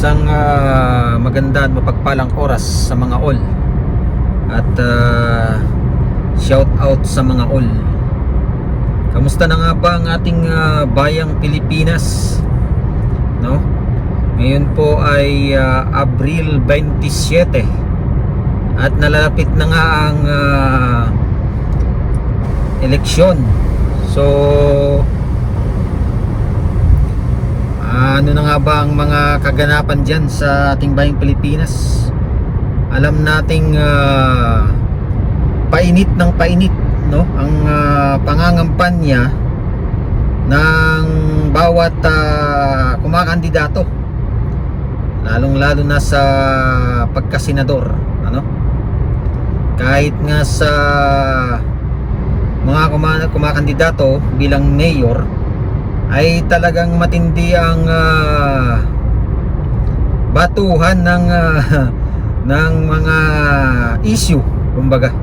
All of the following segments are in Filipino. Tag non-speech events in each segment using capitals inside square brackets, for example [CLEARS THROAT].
Isang ah, maganda at mapagpalang oras sa mga all. At ah, shout out sa mga all. Kamusta na nga ba ang ating ah, bayang Pilipinas? No? Ngayon po ay ah, Abril 27 at nalalapit na nga ang ah, eleksyon. So ano na nga ba ang mga kaganapan dyan sa ating bayang Pilipinas? Alam nating ah, painit ng painit no? Ang ah, pangangampanya ng bawat ah, kumakandidato. Lalong lalo na sa pagkasenador ano? Kahit nga sa mga kuma- kumakandidato bilang mayor ay talagang matindi ang ah, batuhan ng ah, [LAUGHS] ng mga issue kumbaga.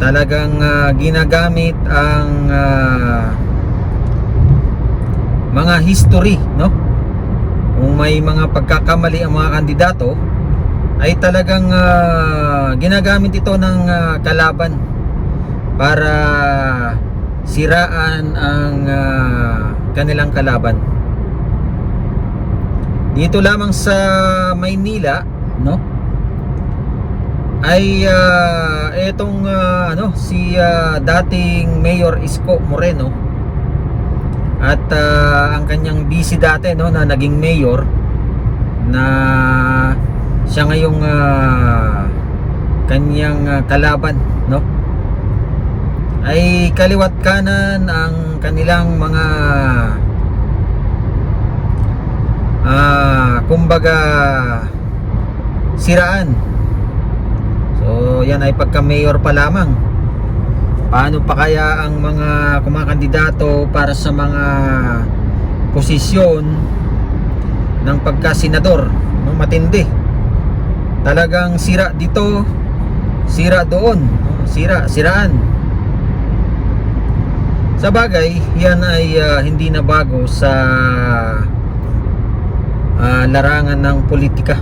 Talagang ah, ginagamit ang ah, mga history no? Kung may mga pagkakamali ang mga kandidato ay talagang ah, ginagamit ito ng ah, kalaban para siraan ang ah, kanilang kalaban. Dito lamang sa Maynila no? Ay ah, etong ah, ano si ah, dating Mayor Isko Moreno at ah, ang kanyang busy dati no na naging mayor na siya ngayong ah, kanyang ah, kalaban no ay kaliwat kanan ang kanilang mga ah kumbaga siraan. So yan ay pagka mayor pa lamang. Paano pa kaya ang mga kumakandidato para sa mga posisyon ng pagkasenador? No matindi. Talagang sira dito sira doon. Sira siraan sa bagay yan ay ah, hindi na bago sa ah, larangan ng politika.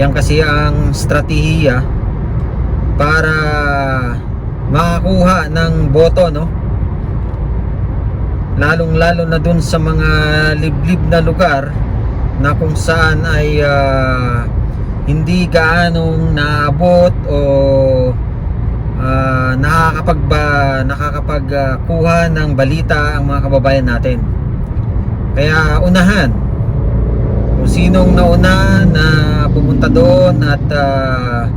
Yan kasi ang strategiya para makakuha ng boto no? Lalong lalo na dun sa mga liblib na lugar na kung saan ay ah, hindi gaanong naabot o ah, nakakapag nakakapagkuha ng balita ang mga kababayan natin kaya unahan kung sinong nauna na pumunta doon at ah,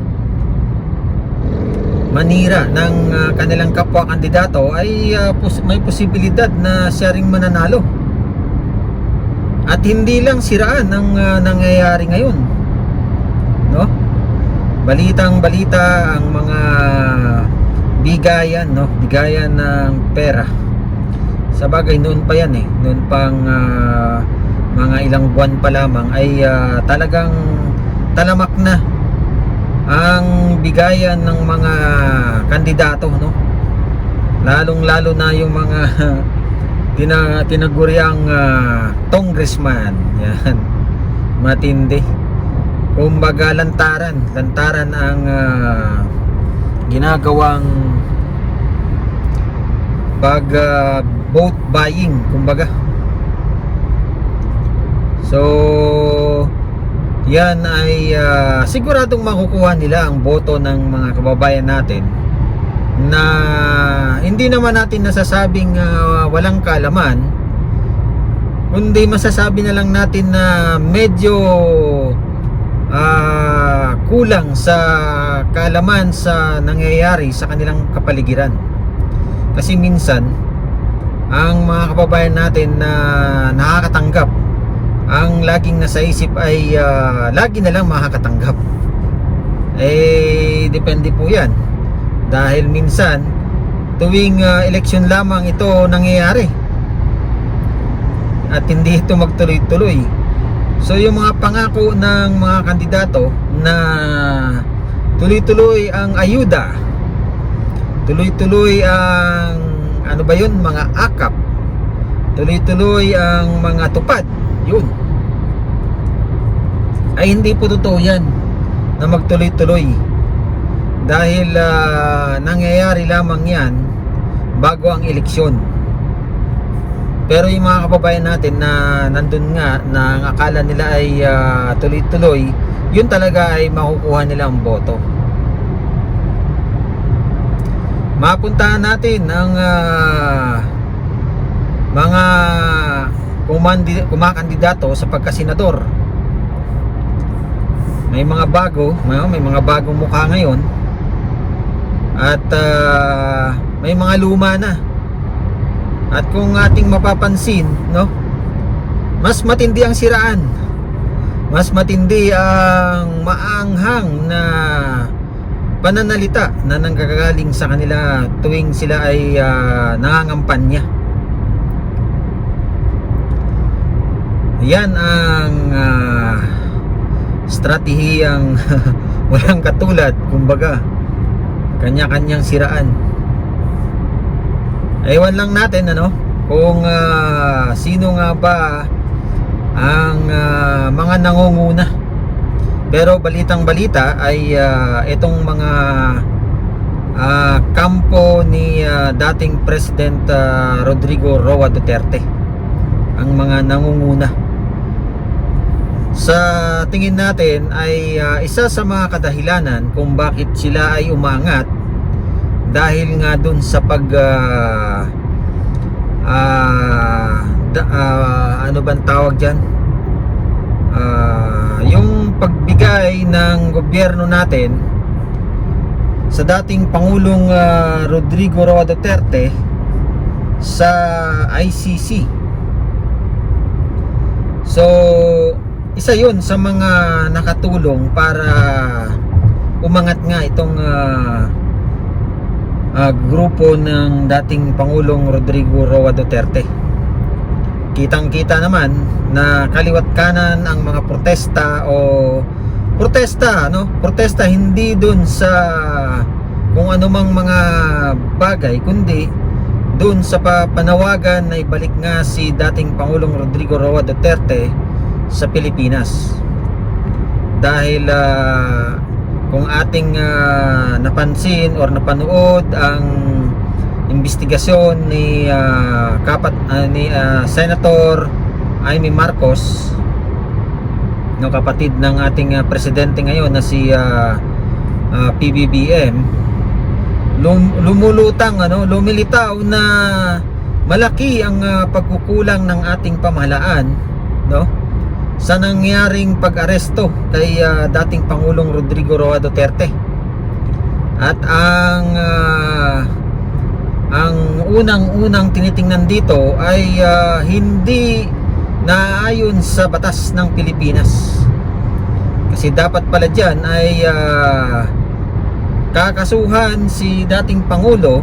manira ng ah, kanilang kapwa kandidato ay ah, pos- may posibilidad na siya ring mananalo. At hindi lang siraan ang ah, nangyayari ngayon. No? Balitang balita ang mga bigayan, no? Bigayan ng pera. Sa bagay noon pa yan eh. Noon pang ah, mga ilang buwan pa lamang ay ah, talagang talamak na ang bigayan ng mga kandidato no lalong lalo na yung mga [LAUGHS] tina, tinaguriang uh, congressman yan matindi kumbaga lantaran lantaran ang ah, ginagawang pag ah, vote buying kumbaga. So yan ay ah, siguradong makukuha nila ang boto ng mga kababayan natin na hindi naman natin nasasabing ah, walang kalaman kundi masasabi na lang natin na medyo ah, kulang sa kalaman sa nangyayari sa kanilang kapaligiran kasi minsan ang mga kababayan natin na nakakatanggap ang laging nasa isip ay ah, lagi na lang makakatanggap. Eh depende po yan. Dahil minsan tuwing ah, eleksyon lamang ito nangyayari at hindi ito magtuloy-tuloy. So yung mga pangako ng mga kandidato na tuloy-tuloy ang ayuda tuloy-tuloy ang ano ba yun mga akap tuloy-tuloy ang mga tupad Yun. Ay hindi po totoo yan na magtuloy-tuloy. Dahil ah, nangyayari lamang yan bago ang eleksyon. Pero yung mga kababayan natin na nandun nga na akala nila ay ah, tuloy-tuloy, yun talaga ay makukuha nila ang boto. Mapuntahan natin ang ah, mga kumandi, kumakandidato sa pagkasenador. May mga bago, may, may mga bagong mukha ngayon. At ah, may mga luma na. At kung ating mapapansin, no? Mas matindi ang siraan. Mas matindi ang maanghang na pananalita na nanggagaling sa kanila tuwing sila ay uh, nangangampanya. Yan ang uh, stratehiyang [LAUGHS] walang katulad, kumbaga kanya-kanyang siraan. Ewan lang natin ano kung ah, sino nga ba ang ah, mga nangunguna. Pero balitang balita ay ah, itong mga ah, kampo ni ah, dating President ah, Rodrigo Roa Duterte ang mga nangunguna. Sa tingin natin ay ah, isa sa mga kadahilanan kung bakit sila ay umangat dahil nga dun sa pag ah, ah, da- ah, ano bang tawag diyan? yung pagbigay ng gobyerno natin sa dating Pangulong ah, Rodrigo Roa Duterte sa ICC. So, isa yun sa mga nakatulong para umangat nga itong ah, ah, grupo ng dating Pangulong Rodrigo Roa Duterte. Kitang-kita naman na kaliwat kanan ang mga protesta o protesta, no? Protesta hindi dun sa kung anumang mga bagay, kundi dun sa pa- panawagan na ibalik nga si dating Pangulong Rodrigo Roa Duterte sa Pilipinas. Dahil ah, kung ating ah, napansin or napanood ang investigasyon ni ah, kapat ah, ni ah, Senator Amy Marcos no kapatid ng ating ah, presidente ngayon na si ah, ah, PBBM lum- lumulutang ano lumilitaw na malaki ang ah, pagkukulang ng ating pamahalaan no sa nangyaring pag-aresto kay ah, dating Pangulong Rodrigo Roa Duterte. At ang ah, ang unang-unang tinitingnan dito ay ah, hindi naayon sa batas ng Pilipinas. Kasi dapat pala diyan ay ah, kakasuhan si dating Pangulo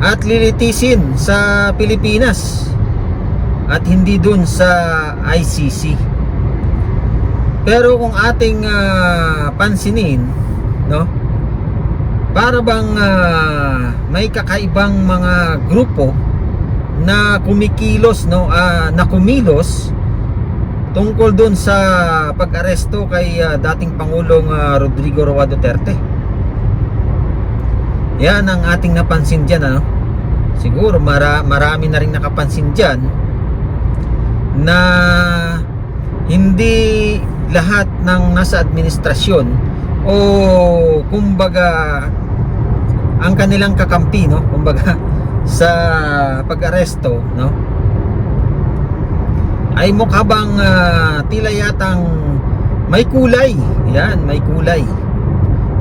at lilitisin sa Pilipinas at hindi dun sa ICC. Pero kung ating ah, pansinin, no? Para bang ah, may kakaibang mga grupo na kumikilos, no? ah, na kumilos tungkol dun sa pag-aresto kay ah, dating Pangulong ah, Rodrigo Roa Duterte. Yan ang ating napansin dyan, ano? Siguro mara, marami na rin nakapansin dyan na hindi lahat ng nasa administrasyon o kumbaga ang kanilang kakampi no? Kumbaga [LAUGHS] sa pag-aresto no? Ay mukha bang ah, tila yatang may kulay. Yan may kulay.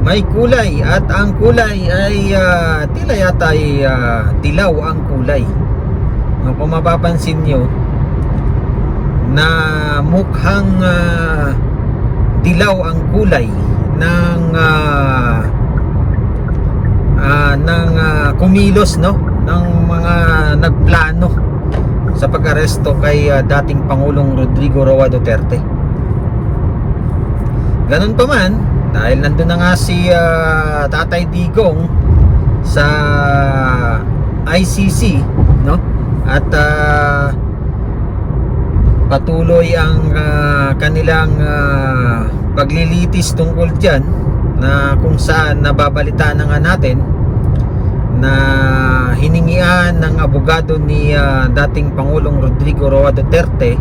May kulay at ang kulay ay ah, tila yata ay ah, dilaw ang kulay. No, kung mapapansin nyo na mukhang ah, dilaw ang kulay ng ah, ah, ng ah, kumilos no? Ng mga nagplano sa pag-aresto kay ah, dating Pangulong Rodrigo Roa Duterte. Ganun pa man dahil nandun na nga si ah, Tatay Digong sa ICC no? At ah, patuloy ang ah, kanilang ah, paglilitis tungkol dyan na kung saan nababalitaan na nga natin na hiningian ng abogado ni ah, dating Pangulong Rodrigo Roa Duterte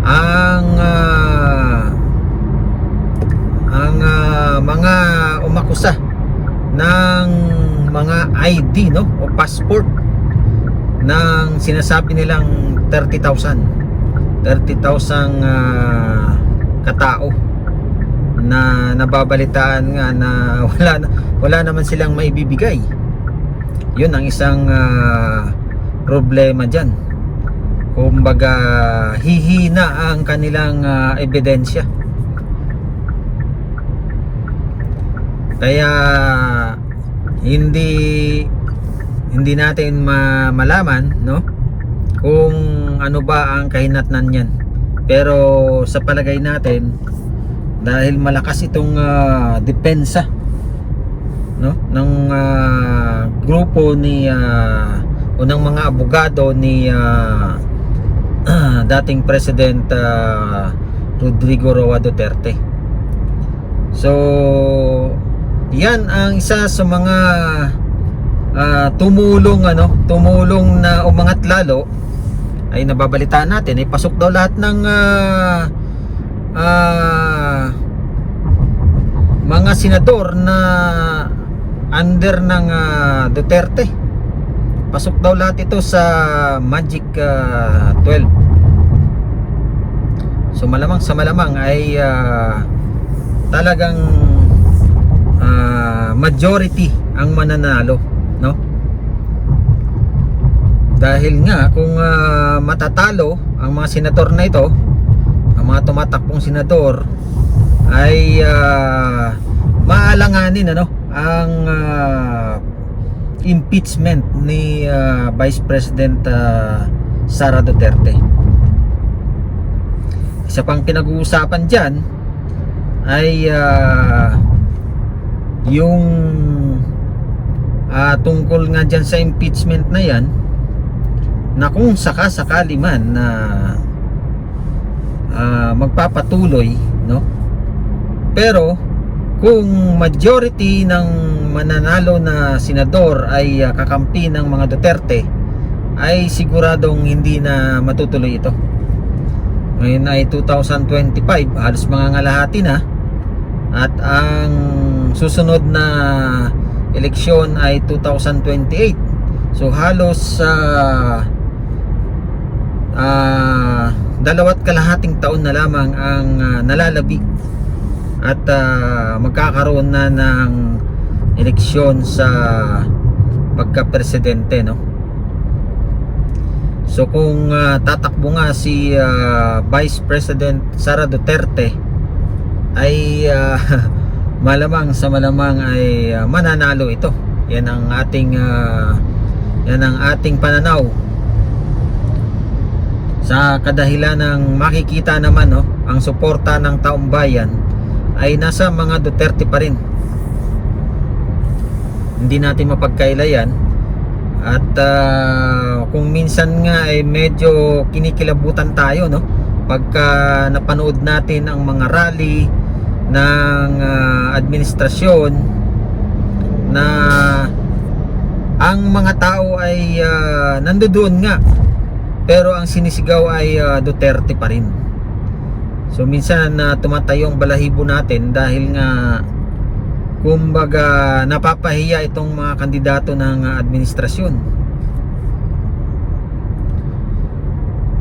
ang ah, ang ah, mga umakusa ng mga ID no? O passport ng sinasabi nilang 30,000 30,000 ah, katao na nababalitaan nga na [LAUGHS] wala wala naman silang maibibigay. Yun ang isang ah, problema diyan kumbaga hihina ang kanilang ah, ebidensya. Kaya hindi hindi natin ma- malaman no kung ano ba ang kahinatnan niyan. Pero sa palagay natin dahil malakas itong ah, depensa no? Ng ah, grupo ni ah, o mga abogado ni ah, [CLEARS THROAT] dating President ah, Rodrigo Roa Duterte. So yan ang isa sa mga ah, tumulong ano tumulong na umangat lalo. Ay nababalitaan natin. Ay pasok daw lahat ng ah, ah, mga senador na under ng ah, Duterte. Pasok daw lahat ito sa Magic ah, 12 so malamang sa malamang ay ah, talagang ah, majority ang mananalo no? Dahil nga kung ah, matatalo ang mga senador na ito ang mga tumatakbong senador ay ah, maalanganin ano ang ah, impeachment ni ah, Vice President ah, Sara Duterte. Isa pang pinag-uusapan dyan ay ah, yung ah, tungkol nga dyan sa impeachment na yan na kung sakasakali man na ah, magpapatuloy no? Pero kung majority ng mananalo na senador ay ah, kakampi ng mga Duterte ay siguradong hindi na matutuloy ito. Ngayon ay 2025 halos mga ngalahati na. At ang susunod na eleksyon ay 2028 so halos sa ah dalawat kalahating taon na lamang ang ah, nalalabi at ah, magkakaroon na ng eleksyon sa pagka-presidente no So kung ah, tatakbo nga si ah, Vice President Sara Duterte ay ah, [LAUGHS] malamang sa malamang ay ah, mananalo ito. Yan ang ating ah, yan ang ating pananaw. Sa kadahilan ng makikita naman no, ang suporta ng taong bayan ay nasa mga Duterte pa rin. Hindi natin mapagkaila yan at ah, kung minsan nga ay medyo kinikilabutan tayo no pagka napanood natin ang mga rally ng ah, administrasyon na ang mga tao ay ah, nandoon nga pero ang sinisigaw ay ah, Duterte pa rin. So minsan na tumatayo ang balahibo natin dahil nga kumbaga napapahiya itong mga kandidato ng ah, administrasyon.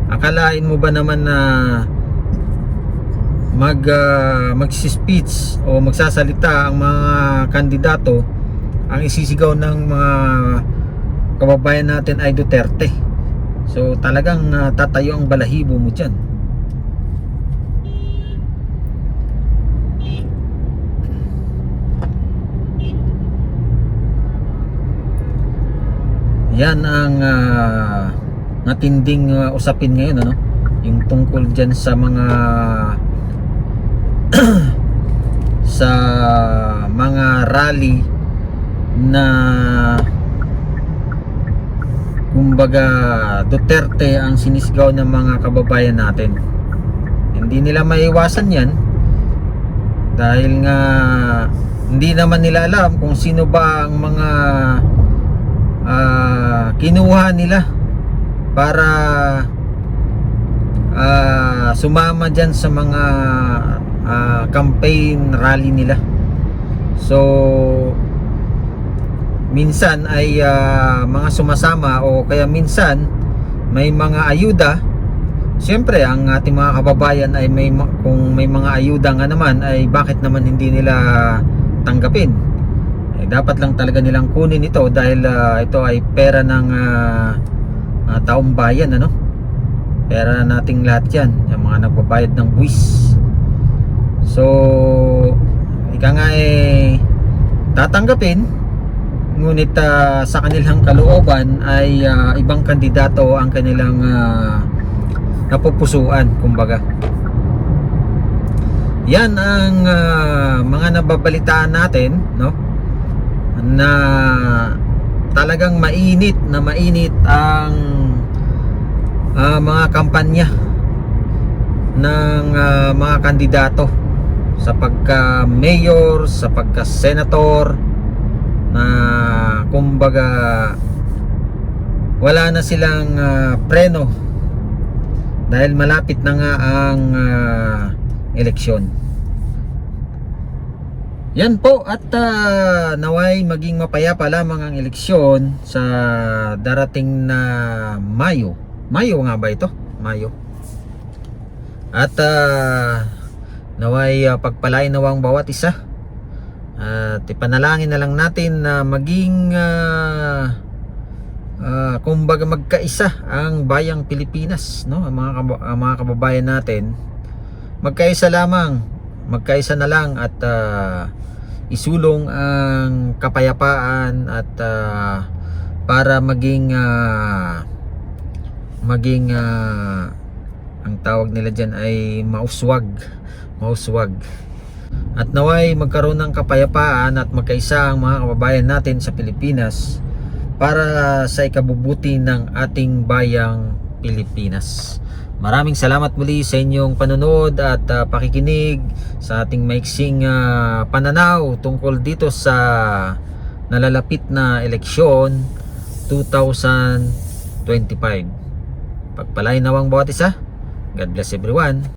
Akalain mo ba naman na mag uh, magsi-speech o magsasalita ang mga kandidato ang isisigaw ng mga kababayan natin ay Duterte so talagang ah, tatayo ang balahibo mo dyan. Yan ang ah, matinding ah, usapin ngayon ano, yung tungkol diyan sa mga [CLEARS THROAT] sa mga rally na kumbaga Duterte ang sinisgaw ng mga kababayan natin. Hindi nila maiwasan 'yan dahil nga hindi naman nila alam kung sino ba ang mga ah, kinuha nila para ah, sumama dyan sa mga ah, campaign rally nila. So minsan ay ah, mga sumasama o kaya minsan may mga ayuda Siyempre, ang ating mga kababayan ay may ma- kung may mga ayuda nga naman ay bakit naman hindi nila tanggapin? Eh, dapat lang talaga nilang kunin ito dahil ah, ito ay pera ng ah, ah, taong bayan ano? Pera na nating lahat 'yan, yung mga nagbabayad ng buwis. So, ika nga eh tatanggapin ngunit ah, sa kanilang kalooban ay ah, ibang kandidato ang kanilang ah, napupusuan kumbaga. Yan ang ah, mga nababalitaan natin no? Na talagang mainit na mainit ang ah, mga kampanya ng ah, mga kandidato sa pagka mayor sa pagka senator na kumbaga wala na silang ah, preno dahil malapit na nga ang ah, eleksyon. Yan po at ah, naway maging mapayapa lamang ang eleksyon sa darating na Mayo. Mayo nga ba ito? Mayo. At ah, naway ah, pagpalain nawang bawat isa. At ipanalangin na lang natin na maging ah, ah, kumbaga magkaisa ang bayang Pilipinas no? Ang mga ang mga kababayan natin. Magkaisa lamang magkaisa na lang at ah, isulong ang kapayapaan at ah, para maging ah, maging ah, ang tawag nila diyan ay mauswag mauswag at naway magkaroon ng kapayapaan at magkaisa ang mga kababayan natin sa Pilipinas para sa ikabubuti ng ating bayang Pilipinas. Maraming salamat muli sa inyong panonood at ah, pakikinig sa ating maiksing ah, pananaw tungkol dito sa nalalapit na eleksyon 2025. Pagpalain nawang bawat isa. God bless everyone.